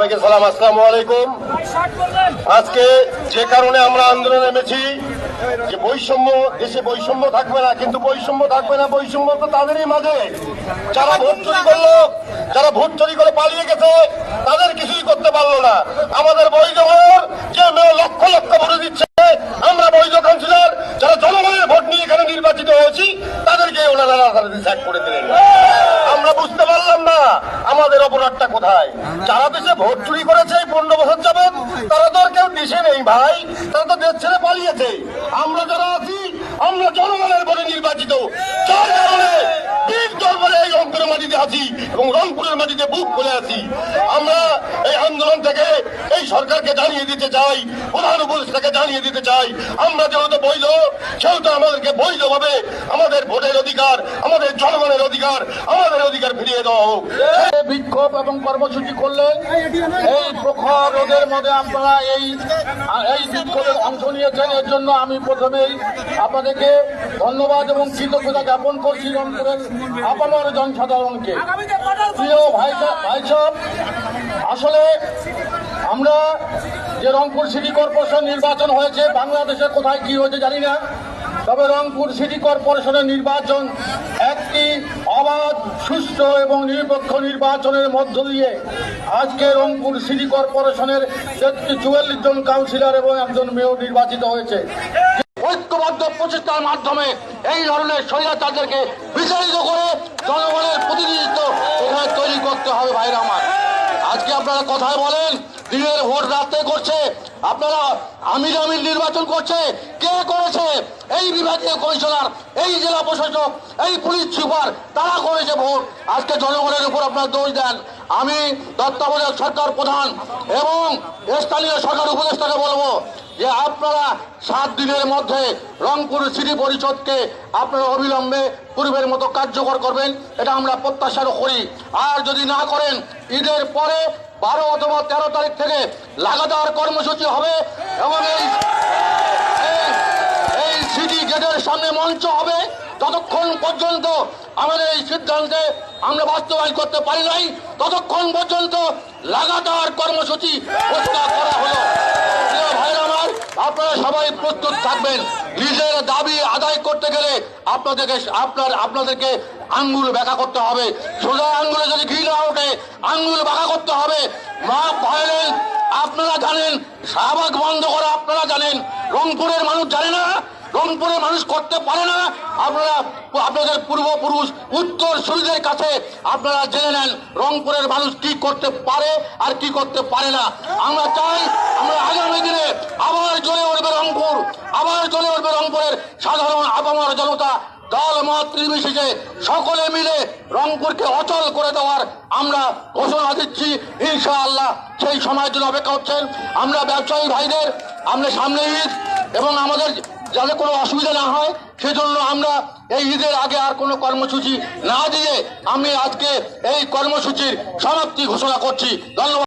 সবাইকে সালাম, আসসালাম আলাইকুম। আজকে যে কারণে আমরা আন্দোলনে নেমেছি, যে বৈষম্য, দেশে বৈষম্য থাকবে না, কিন্তু বৈষম্য থাকবে না, বৈষম্য তো তাদেরই মাঝে। যারা ভোট চুরি করল, যারা ভোট চুরি করে পালিয়ে গেছে, তাদের কিছুই করতে পারল না। আমাদের বৈধ যে মেয়ে লক্ষ লক্ষ ভরে দিচ্ছে আমরা বৈধ কাউন্সিলর যারা জনগণের ভোট নিয়ে এখানে নির্বাচিত হয়েছি তাদেরকে ওনারা রাতারাতি স্যাক করে দিলেন আমরা বুঝতে পারলাম না আমাদের অপরাধটা কোথায়? যারা দেশে ভোট চুরি করেছে এই পনেরো বছর যাবেন তারা তো আর কেউ দেশে নেই ভাই। তারা তো দেশ ছেড়ে পালিয়েছে। আমরা যারা আছি, আমরা জনগণের ভোটে নির্বাচিত। এই রংপুরের মাটিতে আছি এবং রংপুরের মাটিতে বুক খুলে আছি। আমরা এই আন্দোলন থেকে সরকারকে জানিয়ে দিতে চাই, প্রধান উপদেষ্টাকে জানিয়ে দিতে চাই, আমরা যেহেতু বৈধ, সেহেতু আমাদেরকে বৈধভাবে আমাদের ভোটের অধিকার, আমাদের জনগণের অধিকার, আমাদের অধিকার ফিরিয়ে দেওয়া হোক। বিক্ষোভ এবং কর্মসূচি করলেন এই প্রখর রোদের মধ্যে আপনারা এই এই বিক্ষোভে অংশ নিয়েছেন। এর জন্য আমি প্রথমেই আপনাদেরকে ধন্যবাদ এবং কৃতজ্ঞতা জ্ঞাপন করছি আপামর জনসাধারণকে। প্রিয় ভাই সা- ভাই আসলে আমরা যে রংপুর সিটি কর্পোরেশন নির্বাচন হয়েছে, বাংলাদেশে কোথায় কি হয়েছে জানি না, তবে রংপুর সিটি কর্পোরেশনের নির্বাচন একটি অবাধ, সুষ্ঠু এবং নিরপেক্ষ নির্বাচনের মধ্য দিয়ে আজকে রংপুর সিটি কর্পোরেশনের চুয়াল্লিশ জন কাউন্সিলর এবং একজন মেয়র নির্বাচিত হয়েছে। ঐক্যবদ্ধ প্রচেষ্টার মাধ্যমে এই ধরনের স্বৈরাচারদেরকে বিচারিত করে জনগণের প্রতিনিধিত্ব এখানে তৈরি করতে হবে ভাইরা আমার। আজকে আপনারা কথায় বলেন দিনের ভোট রাত্রে করছে। আপনারা আমির আমির নির্বাচন করছে। কে করেছে? এই বিভাগীয় কমিশনার, এই জেলা প্রশাসক, এই পুলিশ সুপার, তারা করেছে ভোট। আজকে জনগণের উপর আপনারা দোষ দেন। আমি তত্ত্বাবধায়ক সরকার প্রধান এবং স্থানীয় সরকার উপদেষ্টাকে বলব যে আপনারা সাত দিনের মধ্যে রংপুর সিটি পরিষদকে আপনারা অবিলম্বে পূর্বের মতো কার্যকর করবেন। এটা আমরা প্রত্যাশারও করি। আর যদি না করেন, ঈদের পরে বারো অথবা তেরো তারিখ থেকে লাগাতার কর্মসূচি হবে এবং এই এই- সিটি গেটের সামনে মঞ্চ হবে। ততক্ষণ পর্যন্ত আমাদের এই সিদ্ধান্তে আমরা বাস্তবায়ন করতে পারি নাই। ততক্ষণ পর্যন্ত লাগাতার কর্মসূচি ঘোষণা করা হলো প্রিয় ভাইরা আমার আপনারা সবাই প্রস্তুত থাকবেন। নিজের দাবি আদায় করতে গেলে আপনাদেরকে, আপনার, আপনাদেরকে আঙ্গুল ব্যাখ্যা করতে হবে। সোজা আঙ্গুলে যদি ঘি না ওঠে, আঙ্গুল বাঁকা করতে হবে। মা ভায়োলেন্স আপনারা জানেন, শাহবাগ বন্ধ করা আপনারা জানেন। রংপুরের মানুষ জানে না, রংপুরের মানুষ করতে পারে না। আপনারা, আপনাদের পূর্বপুরুষ উত্তর সূর্যের কাছে আপনারা জেনে নেন, রংপুরের মানুষ কি করতে পারে আর কি করতে পারে না। আমরা চাই, আমরা আগামী দিনে আবার জ্বলে উঠবে রংপুর আবার জ্বলে উঠবে রংপুরের সাধারণ আপামর জনতা দল, মত, নির্বিশেষে সকলে মিলে রংপুরকে অচল করে দেওয়ার আমরা ঘোষণা দিচ্ছি। ইনশাআল্লাহ সেই সময়ের জন্য অপেক্ষা করছেন। আমরা ব্যবসায়ী ভাইদের, আমরা সামনে ঈদ এবং আমাদের যাতে কোনো অসুবিধা না হয়, সেজন্য আমরা এই ঈদের আগে আর কোনো কর্মসূচি না দিয়ে আমি আজকে এই কর্মসূচির সমাপ্তি ঘোষণা করছি। ধন্যবাদ।